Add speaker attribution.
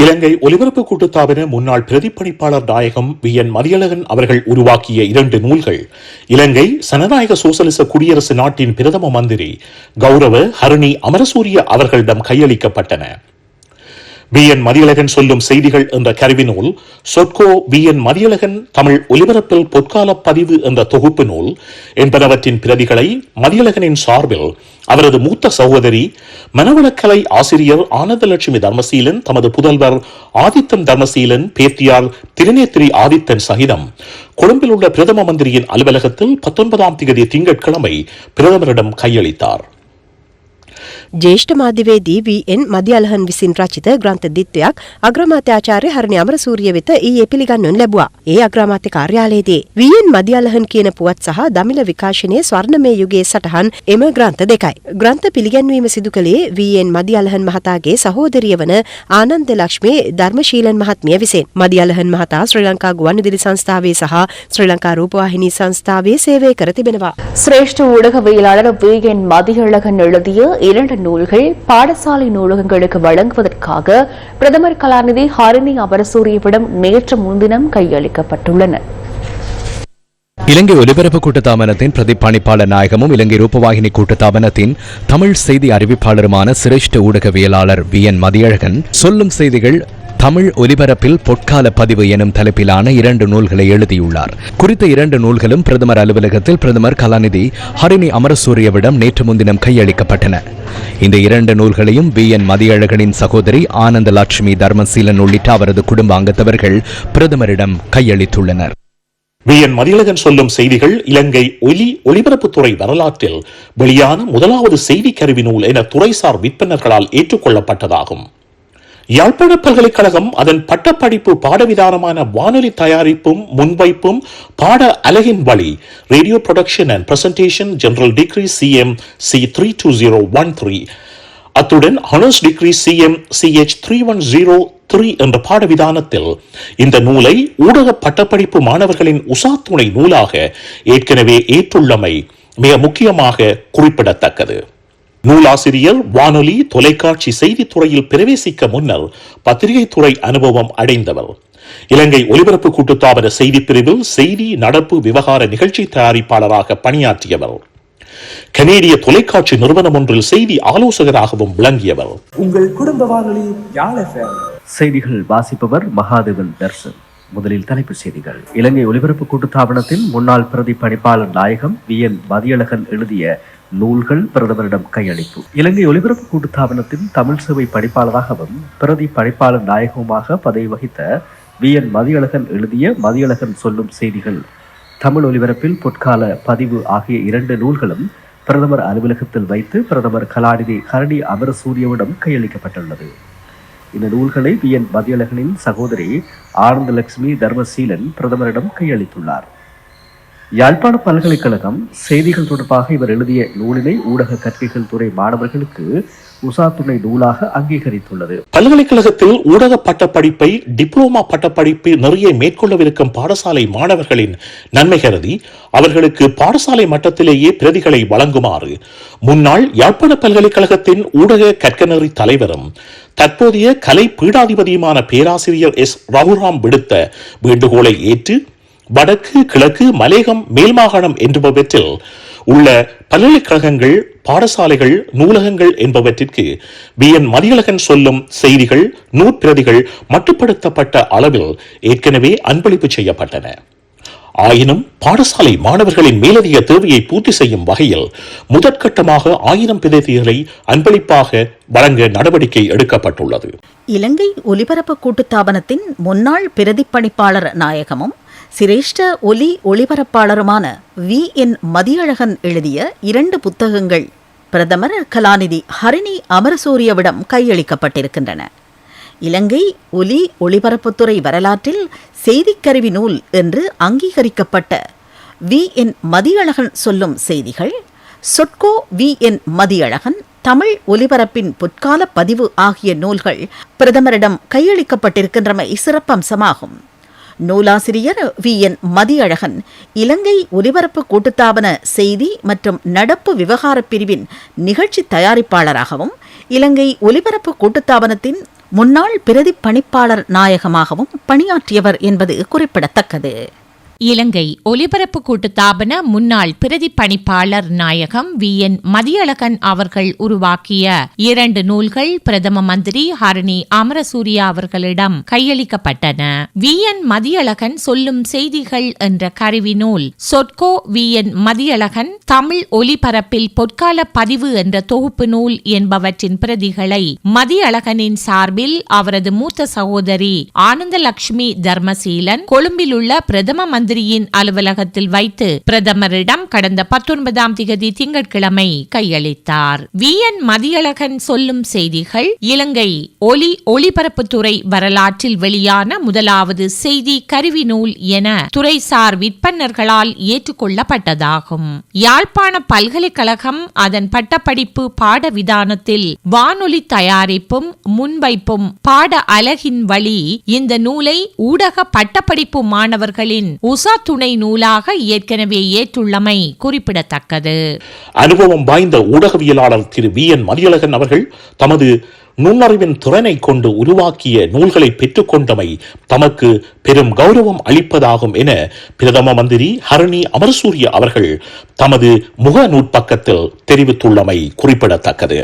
Speaker 1: இலங்கை ஒலிபரப்பு கூட்டுத்தாபன முன்னாள் பிரதிப்பணிப்பாளர் நாயகம் வி என் மதியழகன் அவர்கள் உருவாக்கிய இரண்டு நூல்கள். இலங்கை சனநாயக சோசலிச குடியரசு நாட்டின் பிரதம மந்திரி கௌரவ ஹரணி அமரசூரிய அவர்களிடம் கையளிக்கப்பட்டன. பி என் மதியழகன் சொல்லும் செய்திகள் என்ற கருவி நூல் சொற்கோ பி என் மதியழகன் தமிழ் ஒலிபரப்பில் பொற்கால பதிவு என்ற தொகுப்பு நூல் என்பனவற்றின் பிரதிகளை மதியழகனின் சார்பில் அவரது மூத்த சகோதரி மனவளக்கலை ஆசிரியர் ஆனந்தலட்சுமி தர்மசீலன் தமது புதல்வர் ஆதித்தன் தர்மசீலன் பேத்தியார் திருநேத்திரி ஆதித்தன் சகிதம் கொழும்பில் உள்ள பிரதம மந்திரியின் அலுவலகத்தில் பத்தொன்பதாம் தேதி திங்கட்கிழமை பிரதமரிடம் கையளித்தார்.
Speaker 2: ජේෂ්ඨ මාධ්‍යවේදී වීඑන් මධ්‍යලහන් විසින් රචිත ග්‍රන්ථ දිත්වයක් අග්‍රමාත්‍යාචාර්ය හරණි අමරසූරිය වෙත ඊයේ පිළිගන්වනු ලැබුවා. ඒ අග්‍රාමාත්‍ය කාර්යාලයේදී වීඑන් මධ්‍යලහන් කියන පුවත් සහ දමිළ විකාශනයේ ස්වර්ණමය යුගයේ සටහන් එම ග්‍රන්ථ දෙකයි. ග්‍රන්ථ පිළිගැන්වීම සිදු කළේ වීඑන් මධ්‍යලහන් මහතාගේ සහෝදරිය වන ආනන්ද ලක්ෂ්මී ධර්මශීලන් මහත්මිය විසින්. මධ්‍යලහන් මහතා ශ්‍රී ලංකා ගුවන්විදුලි සංස්ථාවේ සහ ශ්‍රී ලංකා රූපවාහිනී සංස්ථාවේ සේවය කර තිබෙනවා.
Speaker 3: சிரேஷ்ட ஊடகவியலாளர் வி என் மதியழகன் எழுதிய இரண்டு நூல்கள் பாடசாலை நூலகங்களுக்கு வழங்குவதற்காக பிரதமர் கலாநிதி ஹரிணி அபரசூரியவிடம் நேற்று முன்தினம் கையளிக்கப்பட்டுள்ளன.
Speaker 4: இலங்கை ஒலிபரப்பு கூட்டத்தாபனத்தின் பிரதிப்பணிப்பாளர் நாயகமும் இலங்கை ரூபவாகினி கூட்டத்தாபனத்தின் தமிழ் செய்தி அறிவிப்பாளருமான சிரேஷ்ட ஊடகவியலாளர் வி என் மதியழகன் சொல்லும் செய்திகள் தமிழ் ஒலிபரப்பில் பொற்கால பதிவு எனும் தலைப்பிலான இரண்டு நூல்களை எழுதியுள்ளார். குறித்த இரண்டு நூல்களும் பிரதமர் அலுவலகத்தில் பிரதமர் கலாநிதி ஹரிணி அமரசூரியவிடம் நேற்று முன்தினம் கையளிக்கப்பட்டன. இந்த இரண்டு நூல்களையும் வி. என். மதியழகனின் சகோதரி ஆனந்த லட்சுமி தர்மசீலன் உள்ளிட்ட அவரது குடும்ப அங்கத்தவர்கள் பிரதமரிடம் கையளித்துள்ளனர்.
Speaker 1: வி. என். மதியழகன் சொல்லும் செய்திகள் இலங்கை ஒலி ஒலிபரப்புத்துறை வரலாற்றில் வெளியான முதலாவது செய்தி கருவி நூல் என துறைசார் விற்பனர்களால் ஏற்றுக்கொள்ளப்பட்டதாகும். யாழ்ப்பாண பல்கலைக்கழகம் அதன் பட்டப்படிப்பு பாடவிதானமான வானொலி தயாரிப்பும் முன்வைப்பும் பாட அலகின் வழி radio production and presentation general degree CM C three two zero one three அத்துடன் honours degree CM CH three one zero three என்ற பாடவிதானத்தில் இந்த நூலை ஊடக பட்டப்படிப்பு மாணவர்களின் உசாத்துணை நூலாக ஏற்கனவே ஏற்றுள்ளமை மிக முக்கியமாக குறிப்பிடத்தக்கது. நூலாசிரியர் வானொலி தொலைக்காட்சி செய்தித்துறையில் பிரவேசிக்க முன்னர் பத்திரிகை துறை அனுபவம் அடைந்தவர். இலங்கை ஒலிபரப்பு கூட்டுத்தாபன செய்தி பிரிவில் செய்தி நடப்பு விவகார நிகழ்ச்சி தயாரிப்பாளராக பணியாற்றியவர். கனேடிய தொலைக்காட்சி நிறுவனம் ஒன்றில் செய்தி ஆலோசகராகவும் விளங்கியவர்.
Speaker 5: உங்கள் குடும்ப வானொலி.
Speaker 6: செய்திகள் வாசிப்பவர் மகாதேவன் தர்சன். முதலில் தலைப்புச் செய்திகள். இலங்கை ஒலிபரப்பு கூட்டுத்தாபனத்தின் முன்னாள் பிரதி பணிப்பாளர் நாயகம் வி என் மதியழகன் எழுதிய நூல்கள் பிரதமரிடம் கையளிப்பு. இலங்கை ஒலிபரப்பு கூட்டுத்தாபனத்தின் தமிழ் சேவை பணிப்பாளராகவும் பிரதி பணிப்பாளர் நாயகமாக பதவி வகித்த வி. என். மதியழகன் எழுதிய மதியழகன் சொல்லும் செய்திகள். தமிழ் ஒலிபரப்பில் பொற்கால பதிவு ஆகிய இரண்டு நூல்களும் பிரதமர் அலுவலகத்தில் வைத்து பிரதமர் கலாநிதி ஹரணி அமரசூரியவிடம் கையளிக்கப்பட்டுள்ளது. இந்த நூல்களை வி. என். மதியழகனின் சகோதரி ஆனந்தலட்சுமி தர்மசீலன் பிரதமரிடம் கையளித்துள்ளார். யாழ்ப்பாண பல்கலைக்கழகம் செய்திகள் தொடர்பாக இவர் எழுதிய நூலினை ஊடக கற்கைகள் துறை மாணவர்களுக்கு உசாத்துணை நூலாக அங்கீகரித்துள்ளது.
Speaker 1: பல்கலைக்கழகத்தில் ஊடக பட்டப்படிப்பை டிப்ளோமா பட்டப்படிப்பு நிறைய மேற்கொள்ளவிருக்கும் பாடசாலை மாணவர்களின் நன்மை கருதி அவர்களுக்கு பாடசாலை மட்டத்திலேயே பிரதிகளை வழங்குமாறு முன்னாள் யாழ்ப்பாண பல்கலைக்கழகத்தின் ஊடக கற்கநெறி தலைவரும் தற்போதைய கலை பீடாதிபதியுமான பேராசிரியர் எஸ் ரகுராம் விடுத்த வேண்டுகோளை ஏற்று வடக்கு கிழக்கு மலேகம் மேல்மாகாணம் என்பவற்றில் உள்ள பல்கலைக்கழகங்கள் பாடசாலைகள் நூலகங்கள் என்பவற்றிற்கு பி. என். மதியழகன் சொல்லும் செய்திகள் நூற்பிரதிகள் மட்டுப்படுத்தப்பட்ட அளவில் ஏற்கனவே அன்பளிப்பு செய்யப்பட்டன. ஆயினும் பாடசாலை மாணவர்களின் மேலதிக தேவையை பூர்த்தி செய்யும் வகையில் முதற்கட்டமாக ஆயிரம் பிரதிகளை அன்பளிப்பாக வழங்க நடவடிக்கை எடுக்கப்பட்டுள்ளது.
Speaker 7: இலங்கை ஒலிபரப்பு கூட்டுத்தாபனத்தின் முன்னாள் பிரதிப்பணிப்பாளர் நாயகமும் சிரேஷ்ட ஒலி ஒளிபரப்பாளருமான வி. என். மதியழகன் எழுதிய இரண்டு புத்தகங்கள் பிரதமர் கலாநிதி ஹரிணி அமரசூரியவிடம் கையளிக்கப்பட்டிருக்கின்றன. இலங்கை ஒலி ஒளிபரப்புத்துறை வரலாற்றில் செய்திக்கருவி நூல் என்று அங்கீகரிக்கப்பட்ட வி. என். மதியழகன் சொல்லும் செய்திகள் சொட்கோ வி. என். மதியழகன் தமிழ் ஒலிபரப்பின் பொற்கால பதிவு ஆகிய நூல்கள் பிரதமரிடம் கையளிக்கப்பட்டிருக்கின்றமை சிறப்பம்சமாகும். நூலாசிரியர் வி. என். மதியழகன். இலங்கை ஒலிபரப்பு கூட்டுத்தாபன செய்தி மற்றும் நடப்பு விவகார பிரிவின் நிகழ்ச்சி தயாரிப்பாளராகவும் இலங்கை ஒலிபரப்பு கூட்டுத்தாபனத்தின் முன்னாள் பிரதி பணிப்பாளர் நாயகமாகவும் பணியாற்றியவர் என்பது குறிப்பிடத்தக்கது.
Speaker 8: இலங்கை ஒலிபரப்பு கூட்டுத்தாபன முன்னாள் பிரதி பணிப்பாளர் நாயகம் வி. என். மதியழகன் அவர்கள் உருவாக்கிய இரண்டு நூல்கள் பிரதம மந்திரி ஹரணி அமரசூரியா அவர்களிடம் கையளிக்கப்பட்டன. வி. என். மதியழகன் சொல்லும் செய்திகள் என்ற கருவி நூல் சொற்கோ வி. என். மதியழகன் தமிழ் ஒலிபரப்பில் பொற்கால பதிவு என்ற தொகுப்பு நூல் என்பவற்றின் பிரதிகளை மதியழகனின் சார்பில் அவரது மூத்த சகோதரி ஆனந்தலட்சுமி தர்மசீலன் கொழும்பில் உள்ள பிரதம மந்திரியின் அலுவலகத்தில் வைத்து பிரதமரிடம் கடந்த பத்தொன்பதாம் திகதி திங்கட்கிழமை கையளித்தார். வி. என். மதியழகன் சொல்லும் செய்திகள் இலங்கை ஒலி ஒளிபரப்புத்துறை வரலாற்றில் வெளியான முதலாவது செய்தி கருவி நூல் என துறைசார் விற்பனர்களால் ஏற்றுக்கொள்ளப்பட்டதாகும். யாழ்ப்பாண பல்கலைக்கழகம் அதன் பட்டப்படிப்பு பாட விதானத்தில் வானொலி தயாரிப்பும் முன்வைப்பும் பாட அலகின் வழி இந்த நூலை ஊடக பட்டப்படிப்பு மாணவர்களின் உசா துணை நூலாக ஏற்கனவே ஏற்றுள்ளமை குறிப்பிடத்தக்கது.
Speaker 1: அனுபவம் வாய்ந்த ஊடகவியலாளர் திரு வி என் மதியழகன் அவர்கள் தமது நுண்ணறிவின் திறனை கொண்டு உருவாக்கிய நூல்களை பெற்றுக்கொண்டமை தமக்கு பெரும் கௌரவம் அளிப்பதாகும் என பிரதம மந்திரி ஹரணி அமர்சூரிய அவர்கள் தமது முக நூற்பக்கத்தில் தெரிவித்துள்ளமை குறிப்பிடத்தக்கது.